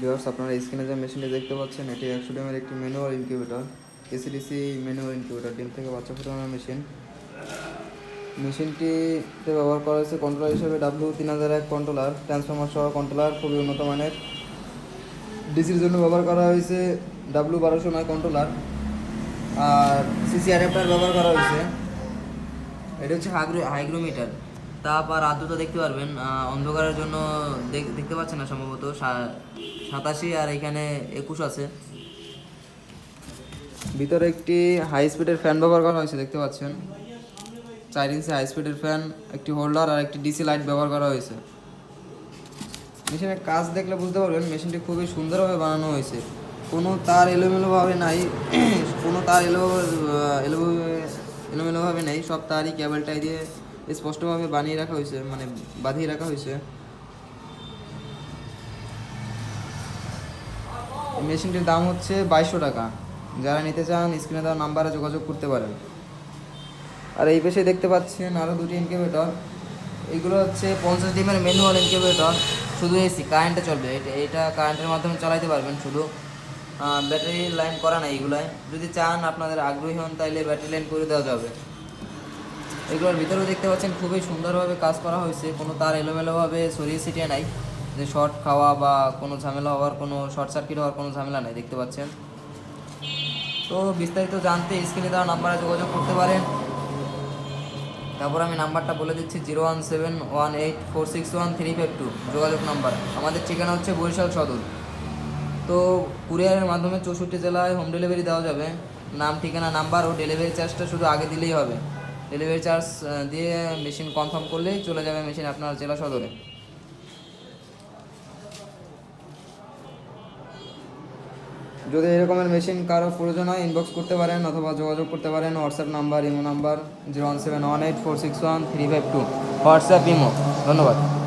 Viewers, আপনারা স্ক্রিনে যে মেশিনটি দেখতে পাচ্ছেন, এটি একশো ডিমের একটি manual incubator. AC DC manual incubator, ডিম থেকে বাচ্চা ফোটানোর মেশিন। মেশিনটিতে ব্যবহার করা হয়েছে কন্ট্রোলার হিসেবে ডাব্লিউ তিন হাজার এক কন্ট্রোলার ট্রান্সফর্মার সহ কন্ট্রোলার খুবই উন্নত মানের। ডিসির জন্য ব্যবহার করা হয়েছে ডাব্লিউ বারোশো নয় কন্ট্রোলার আর সিসি অ্যাডাপ্টার ব্যবহার করা হয়েছে। এটা হচ্ছে হাইগ্রো হাইগ্রোমিটার। তাপ আর আর্দ্রতা দেখতে পারবেন অন্ধকারের জন্য দেখ- দেখতে পাচ্ছেন না সম্ভবত সাতাশি আর এখানে একুশ আছে। ভিতরে একটি হাই স্পিডের ফ্যান ব্যবহার করা হয়েছে, দেখতে পাচ্ছেন। চার ইঞ্চি হাই স্পিডের ফ্যান একটি হোল্ডার আর একটি ডিসি লাইট ব্যবহার করা হয়েছে। মেশিনের কাজ দেখলে বুঝতে পারবেন, মেশিনটি খুবই সুন্দরভাবে বানানো হয়েছে। কোনো তার এলোমেলোভাবে নাই, কোনো তার এলো এলোভাবে এলোমেলোভাবে নেই, সব তারই কেবলটাই দিয়ে স্পষ্টভাবে বানিয়ে রাখা হয়েছে মানে বাঁধিয়ে রাখা হয়েছে। মেশিনটির দাম হচ্ছে বাইশশো টাকা। যারা নিতে চান, স্ক্রিনে দেওয়া নাম্বারে যোগাযোগ করতে পারেন। আর এই পেশে দেখতে পাচ্ছেন আরও দুটি ইনকিউবেটর এগুলো হচ্ছে পঞ্চাশ ডিমের ম্যানুয়াল ইনকিউবেটর শুধু এসি কারেন্টে চলবে। এটা এটা কারেন্টের মাধ্যমে চালাতে পারবেন শুধু। ব্যাটারি লাইন করা নাই এগুলায়। যদি চান, আপনাদের আগ্রহী হন তাহলে ব্যাটারি লাইন করে দেওয়া যাবে। এগুলোর ভিতরেও দেখতে পাচ্ছেন খুবই সুন্দরভাবে কাজ করা হয়েছে। কোনো তার এলোমেলোভাবে সরিয়ে ছিটিয়ে নাই। যে শর্ট খাওয়া বা কোনো ঝামেলা হওয়ার, কোনো শর্ট সার্কিট হওয়ার কোনো ঝামেলা নাই, দেখতে পাচ্ছেন। তো বিস্তারিত জানতে স্ক্রিনে দেওয়া নাম্বারে যোগাযোগ করতে পারেন। তারপর আমি নাম্বারটা বলে দিচ্ছি, zero one seven one eight four six one three five two, যোগাযোগ নাম্বার। আমাদের ঠিকানা হচ্ছে বরিশাল সদর। তো কুরিয়ারের মাধ্যমে চৌষট্টি জেলায় হোম ডেলিভারি দেওয়া যাবে। নাম, ঠিকানা, নাম্বার ও ডেলিভারি চার্জটা শুধু আগে দিলেই হবে। ডেলিভারি চার্জ দিয়ে মেশিন কনফার্ম করলেই চলে যাবে মেশিন আপনার জেলা সদরে। যদি এরকমের মেশিন কারও প্রয়োজন হয় ইনবক্স করতে পারেন অথবা যোগাযোগ করতে পারেন WhatsApp number imo number zero one seven one eight four six one three five two WhatsApp imo ধন্যবাদ।